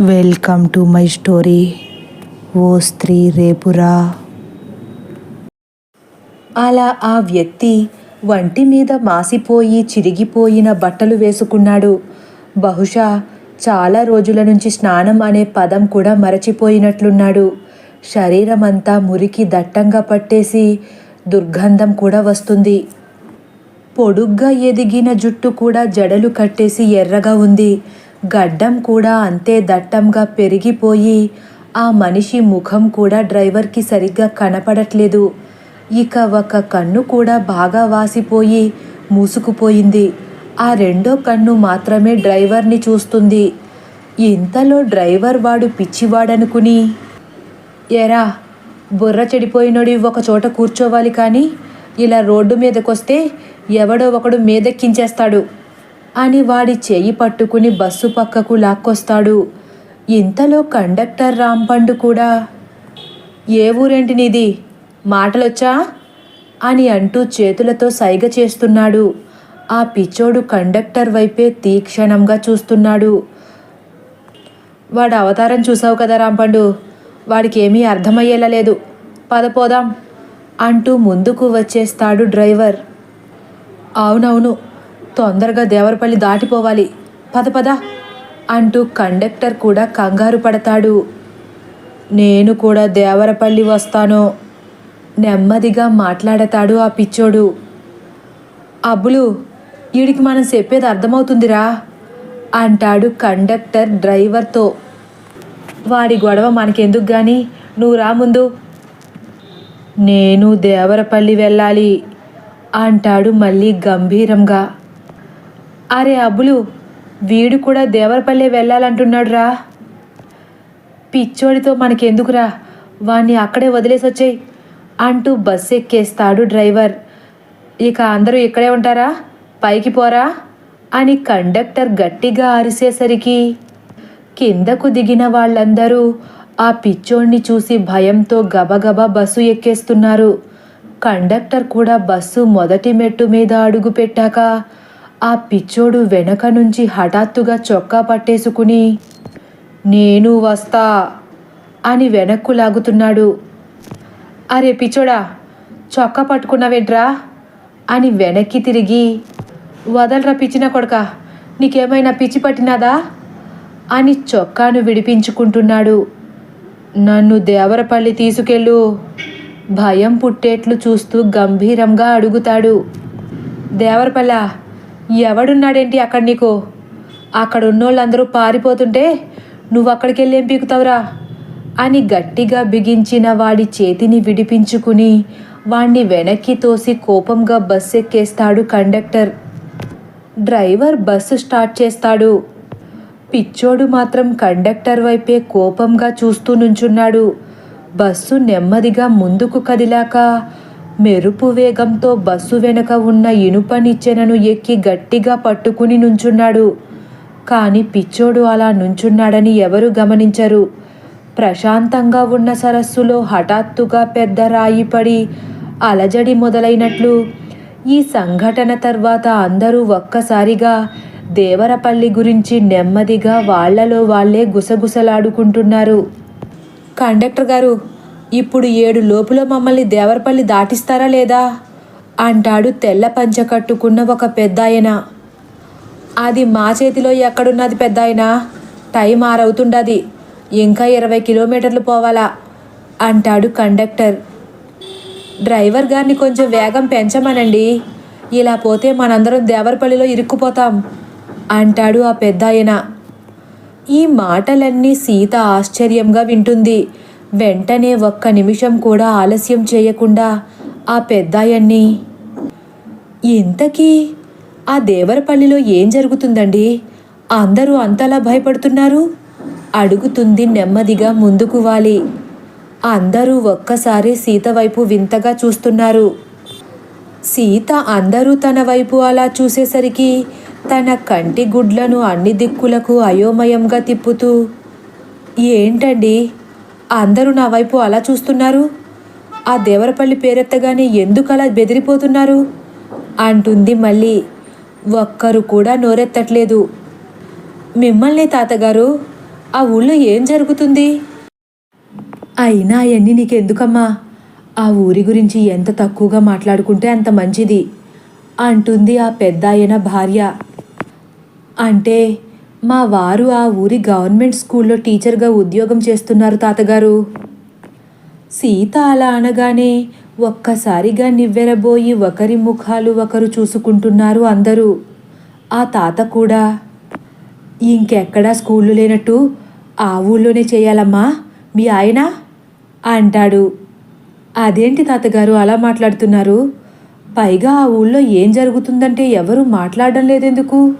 Welcome to my story ఓ స్త్రీ రేపురా. అలా ఆ వ్యక్తి వంటి మీద మాసిపోయి చిరిగిపోయిన బట్టలు వేసుకున్నాడు. బహుశా చాలా రోజుల నుంచి స్నానం అనే పదం కూడా మరచిపోయినట్లున్నాడు. శరీరమంతా మురికి దట్టంగా పట్టేసి దుర్గంధం కూడా వస్తుంది. పొడుగ్గా ఎదిగిన జుట్టు కూడా జడలు కట్టేసి ఎర్రగా ఉంది. గడ్డం కూడా అంతే దట్టంగా పెరిగిపోయి ఆ మనిషి ముఖం కూడా డ్రైవర్కి సరిగ్గా కనపడట్లేదు. ఇక ఒక కన్ను కూడా బాగా వాసిపోయి మూసుకుపోయింది. ఆ రెండో కన్ను మాత్రమే డ్రైవర్ని చూస్తుంది. ఇంతలో డ్రైవర్ వాడు పిచ్చివాడనుకుని ఎరా బుర్ర చెడిపోయినోడి ఒక చోట కూర్చోవాలి కానీ ఇలా రోడ్డు మీదకొస్తే ఎవడో ఒకడు మీదెక్కించేస్తాడు. అని వాడి చేయి పట్టుకుని బస్సు పక్కకు లాక్కొస్తాడు. ఇంతలో కండక్టర్ రాంపండు కూడా ఏ ఊరేంటి నీది? మాటలొచ్చా? అని అంటూ చేతులతో సైగ చేస్తున్నాడు. ఆ పిచ్చోడు కండక్టర్ వైపే తీక్షణంగా చూస్తున్నాడు. వాడు అవతారం చూసావు కదా రాంపండు? వాడికి ఏమీ అర్థమయ్యేలా లేదు. పదపోదాం అంటూ ముందుకు వచ్చేస్తాడు డ్రైవర్. అవునవును తొందరగా దేవరపల్లి దాటిపోవాలి. పద పద అంటూ కండక్టర్ కూడా కంగారు పడతాడు. నేను కూడా దేవరపల్లి వస్తాను. నెమ్మదిగా మాట్లాడతాడు ఆ పిచ్చోడు. అబ్బులు వీడికి మనం చెప్పేది అర్థమవుతుందిరా అంటాడు కండక్టర్ డ్రైవర్తో. వాడి గొడవ మనకెందుకు గాని? నువ్వు రా ముందు. నేను దేవరపల్లి వెళ్ళాలి అంటాడు మళ్ళీ గంభీరంగా. అరే అబ్బులు వీడు కూడా దేవరపల్లె వెళ్ళాలంటున్నాడు రా పిచ్చోడితో మనకెందుకురా? వాణ్ణి అక్కడే వదిలేసి వచ్చేయి అంటూ బస్సు ఎక్కేస్తాడు డ్రైవర్. ఇక అందరూ ఇక్కడే ఉంటారా? పైకి పోరా? అని కండక్టర్ గట్టిగా అరిసేసరికి కిందకు దిగిన వాళ్ళందరూ ఆ పిచ్చోణ్ణి చూసి భయంతో గబగబా బస్సు ఎక్కేస్తున్నారు. కండక్టర్ కూడా బస్సు మొదటి మెట్టు మీద అడుగు పెట్టాక ఆ పిచ్చోడు వెనక నుంచి హఠాత్తుగా చొక్కా పట్టేసుకుని నేను వస్తా అని వెనక్కు లాగుతున్నాడు. అరే పిచ్చోడా చొక్కా పట్టుకున్నావేంట్రా? అని వెనక్కి తిరిగి వదలరా పిచ్చిన కొడక నీకేమైనా పిచ్చి పట్టినాదా? అని చొక్కాను విడిపించుకుంటున్నాడు. నన్ను దేవరపల్లి తీసుకెళ్ళు భయం పుట్టేట్లు చూస్తూ గంభీరంగా అడుగుతాడు. దేవరపల్లా ఎవడున్నాడేంటి అక్కడ నీకు? అక్కడ ఉన్నోళ్ళందరూ పారిపోతుంటే నువ్వు అక్కడికి వెళ్ళేం పీకుతావురా? అని గట్టిగా బిగించిన వాడి చేతిని విడిపించుకుని వాణ్ణి వెనక్కి తోసి కోపంగా బస్సు ఎక్కేస్తాడు కండక్టర్. డ్రైవర్ బస్సు స్టార్ట్ చేస్తాడు. పిచ్చోడు మాత్రం కండక్టర్ వైపే కోపంగా చూస్తూ నుంచున్నాడు. బస్సు నెమ్మదిగా ముందుకు కదిలాక మెరుపు వేగంతో బస్సు వెనక ఉన్న ఇనుప నిచ్చెనను ఎక్కి గట్టిగా పట్టుకుని నుంచున్నాడు. కానీ పిచ్చోడు అలా నుంచున్నాడని ఎవరు గమనించరు. ప్రశాంతంగా ఉన్న సరస్సులో హఠాత్తుగా పెద్ద రాయి పడి అలజడి మొదలైనట్లు ఈ సంఘటన తర్వాత అందరూ ఒక్కసారిగా దేవరపల్లి గురించి నెమ్మదిగా వాళ్ళలో వాళ్ళే గుసగుసలాడుకుంటున్నారు. కండక్టర్ గారు ఇప్పుడు ఏడు లోపులో మమ్మల్ని దేవరపల్లి దాటిస్తారా లేదా? అంటాడు తెల్ల పంచ కట్టుకున్న ఒక పెద్దాయన. అది మా చేతిలో ఎక్కడున్నది పెద్దాయన? టైం ఆరవుతుండది. ఇంకా ఇరవై కిలోమీటర్లు పోవాలా? అంటాడు కండక్టర్. డ్రైవర్ గారిని కొంచెం వేగం పెంచమనండి. ఇలా పోతే మనందరం దేవరపల్లిలో ఇరుక్కుపోతాం అంటాడు ఆ పెద్దాయన. ఈ మాటలన్నీ సీత ఆశ్చర్యంగా వింటుంది. వెంటనే ఒక్క నిమిషం కూడా ఆలస్యం చేయకుండా ఆ పెద్దాయన్ని ఇంతకీ ఆ దేవరపల్లిలో ఏం జరుగుతుందండి? అందరూ అంతలా భయపడుతున్నారు? అడుగుతుంది నెమ్మదిగా ముందుకు వాలి. అందరూ ఒక్కసారి సీత వైపు వింతగా చూస్తున్నారు. సీత అందరూ తన వైపు అలా చూసేసరికి తన కంటి గుడ్లను అన్ని దిక్కులకు అయోమయంగా తిప్పుతూ ఏంటండి? అందరూ నా వైపు అలా చూస్తున్నారు? ఆ దేవరపల్లి పేరెత్తగానే ఎందుకు అలా బెదిరిపోతున్నారు? అంటుంది మళ్ళీ. ఒక్కరు కూడా నోరెత్తట్లేదు. మిమ్మల్ని తాతగారు ఆ ఊళ్ళో ఏం జరుగుతుంది? అయినా అవన్నీ నీకెందుకమ్మా? ఆ ఊరి గురించి ఎంత తక్కువగా మాట్లాడుకుంటే అంత మంచిది అంటుంది ఆ పెద్దాయన భార్య. అంటే మా వారు ఆ ఊరి గవర్నమెంట్ స్కూల్లో టీచర్గా ఉద్యోగం చేస్తున్నారు తాతగారు. సీత అలా అనగానే ఒక్కసారిగా నివ్వెరబోయి ఒకరి ముఖాలు ఒకరు చూసుకుంటున్నారు అందరూ. ఆ తాత కూడా ఇంకెక్కడా స్కూళ్ళు లేనట్టు? ఆ ఊళ్ళోనే చేయాలమ్మా మీ ఆయన? అంటాడు. అదేంటి తాతగారు అలా మాట్లాడుతున్నారు? పైగా ఆ ఊళ్ళో ఏం జరుగుతుందంటే ఎవరు మాట్లాడడం లేదెందుకు?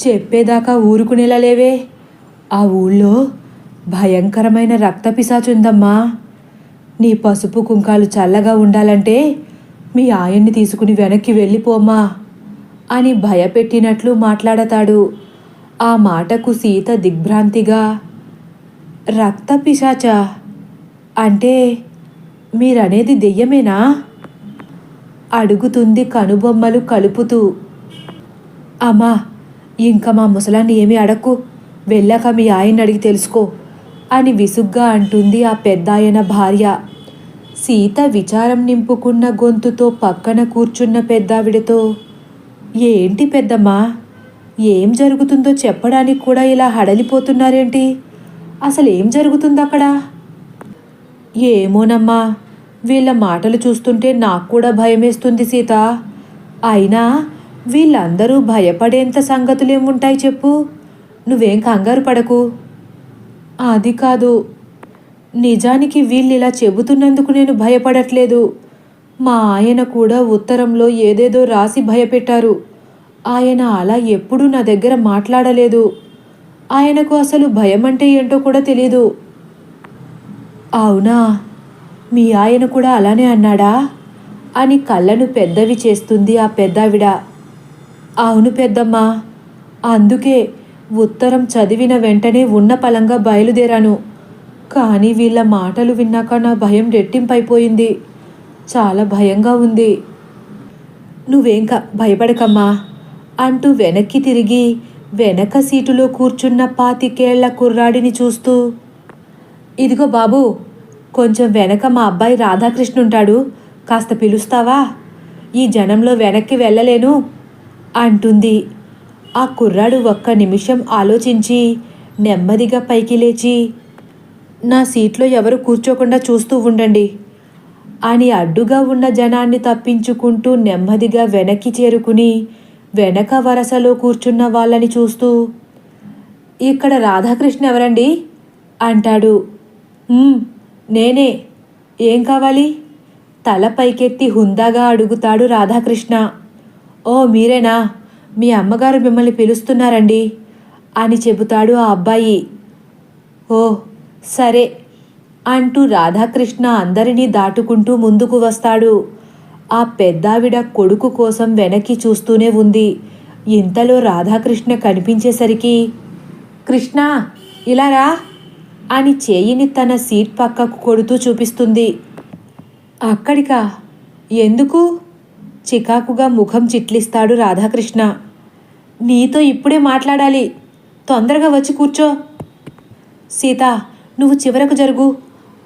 చెప్పేదాకా ఊరుకునేలా లేవే. ఆ ఊళ్ళో భయంకరమైన రక్తపిశాచుందమ్మా నీ పసుపు కుంకాలు చల్లగా ఉండాలంటే మీ ఆయన్ని తీసుకుని వెనక్కి వెళ్ళిపోమ్మా అని భయపెట్టినట్లు మాట్లాడతాడు. ఆ మాటకు సీత దిగ్భ్రాంతిగా రక్త పిశాచ అంటే మీరనేది దెయ్యమేనా? అడుగుతుంది కనుబొమ్మలు కలుపుతూ. అమ్మా ఇంకా మా ముసలాన్ని ఏమీ అడక్కు. వెళ్ళాక మీ ఆయన అడిగి తెలుసుకో అని విసుగ్గా అంటుంది ఆ పెద్దాయన భార్య. సీత విచారం నింపుకున్న గొంతుతో పక్కన కూర్చున్న పెద్దావిడతో ఏంటి పెద్దమ్మా ఏం జరుగుతుందో చెప్పడానికి కూడా ఇలా హడలిపోతున్నారేంటి? అసలు ఏం జరుగుతుంది అక్కడ ఏమోనమ్మా వీళ్ళ మాటలు చూస్తుంటే నాకు కూడా భయమేస్తుంది సీత. అయినా వీళ్ళందరూ భయపడేంత సంగతులేముంటాయి చెప్పు? నువ్వేం కంగారు పడకు. అది కాదు. నిజానికి వీళ్ళు ఇలా చెబుతున్నందుకు నేను భయపడట్లేదు. మా ఆయన కూడా ఉత్తరంలో ఏదేదో రాసి భయపెట్టారు. ఆయన అలా ఎప్పుడూ నా దగ్గర మాట్లాడలేదు. ఆయనకు అసలు భయం అంటే ఏంటో కూడా తెలీదు. అవునా? మీ ఆయన కూడా అలానే అన్నాడా? అని కళ్ళను పెద్దవి చేస్తుంది ఆ పెద్దావిడ. అవును పెద్దమ్మా. అందుకే ఉత్తరం చదివిన వెంటనే ఉన్న పలంగా బయలుదేరాను. కానీ వీళ్ళ మాటలు విన్నాక నా భయం రెట్టింపైపోయింది. చాలా భయంగా ఉంది. నువ్వేం భయపడకమ్మా. అంటూ వెనక్కి తిరిగి వెనక సీటులో కూర్చున్న పాతికేళ్ళ కుర్రాడిని చూస్తూ ఇదిగో బాబు కొంచెం వెనక మా అబ్బాయి రాధాకృష్ణ ఉంటాడు కాస్త పిలుస్తావా? ఈ జనంలో వెనక్కి వెళ్ళలేను. అంటుంది. ఆ కుర్రాడు ఒక్క నిమిషం ఆలోచించి నెమ్మదిగా పైకి లేచి నా సీట్లో ఎవరు కూర్చోకుండా చూస్తూ ఉండండి అని అడ్డుగా ఉన్న జనాన్ని తప్పించుకుంటూ నెమ్మదిగా వెనక్కి చేరుకుని వెనక వరసలో కూర్చున్న వాళ్ళని చూస్తూ ఇక్కడ రాధాకృష్ణ ఎవరండి? అంటాడు. నేనే. ఏం కావాలి? తల పైకెత్తి హుందాగా అడుగుతాడు రాధాకృష్ణ. ఓ మీరేనా? మీ అమ్మగారు మిమ్మల్ని పిలుస్తున్నారండి అని చెబుతాడు ఆ అబ్బాయి. ఓ సరే అంటూ రాధాకృష్ణ అందరినీ దాటుకుంటూ ముందుకు వస్తాడు. ఆ పెద్దావిడ కొడుకు కోసం వెనక్కి చూస్తూనే ఉంది. ఇంతలో రాధాకృష్ణ కనిపించేసరికి కృష్ణ ఇలా రా అని చేయిని తన సీట్ పక్కకు కొడుతూ చూపిస్తుంది. అక్కడికా? ఎందుకు? చికాకుగా ముఖం చిట్లిస్తాడు రాధాకృష్ణ. నీతో ఇప్పుడే మాట్లాడాలి. తొందరగా వచ్చి కూర్చో. సీత నువ్వు చివరకు జరుగు.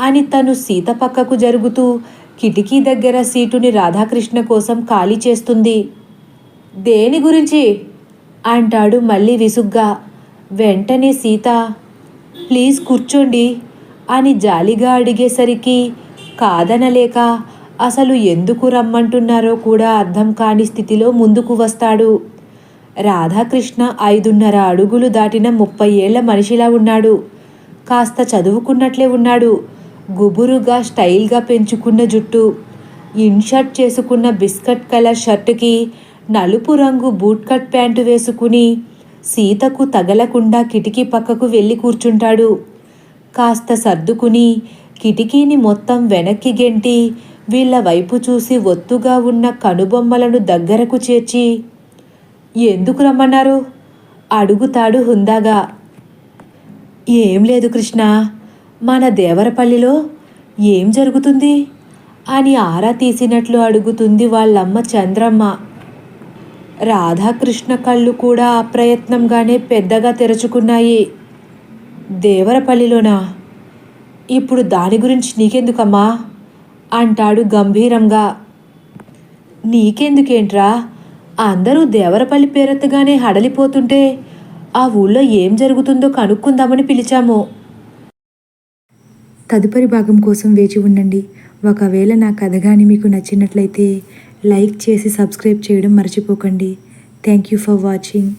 అని తను సీత పక్కకు జరుగుతూ కిటికీ దగ్గర సీటుని రాధాకృష్ణ కోసం ఖాళీ చేస్తుంది. దేని గురించి? అంటాడు మళ్ళీ విసుగ్గా. వెంటనే సీత ప్లీజ్ కూర్చోండి అని జాలిగా అడిగేసరికి కాదనలేక అసలు ఎందుకు రమ్మంటున్నారో కూడా అర్థం కాని స్థితిలో ముందుకు వస్తాడు. రాధాకృష్ణ ఐదున్నర అడుగులు దాటిన ముప్పై ఏళ్ళ మనిషిలా ఉన్నాడు. కాస్త చదువుకున్నట్లే ఉన్నాడు. గుబురుగా స్టైల్గా పెంచుకున్న జుట్టు. ఇన్షర్ట్ చేసుకున్న బిస్కట్ కలర్ షర్టుకి నలుపు రంగు బూట్ కట్ ప్యాంటు వేసుకుని సీతకు తగలకుండా కిటికీ పక్కకు వెళ్ళి కూర్చుంటాడు. కాస్త సర్దుకుని కిటికీని మొత్తం వెనక్కి గెంటి వీళ్ళ వైపు చూసి ఒత్తుగా ఉన్న కనుబొమ్మలను దగ్గరకు చేర్చి ఎందుకు రమ్మన్నారు? అడుగుతాడు హుందాగా. ఏం లేదు కృష్ణ మన దేవరపల్లిలో ఏం జరుగుతుంది? అని ఆరా తీసినట్లు అడుగుతుంది వాళ్ళమ్మ చంద్రమ్మ. రాధాకృష్ణ కళ్ళు కూడా అప్రయత్నంగానే పెద్దగా తెరుచుకున్నాయి. దేవరపల్లిలోనా? ఇప్పుడు దాని గురించి నీకెందుకమ్మా? అంటాడు గంభీరంగా. నీకెందుకేంట్రా? అందరూ దేవరపల్లి పేరెత్తగానే హడలిపోతుంటే ఆ ఊళ్ళో ఏం జరుగుతుందో కనుక్కుందామని పిలిచాము. తదుపరి భాగం కోసం వేచి ఉండండి. ఒకవేళ నా కథ కానీ మీకు నచ్చినట్లయితే లైక్ చేసి సబ్స్క్రైబ్ చేయడం మర్చిపోకండి. Thank you for watching.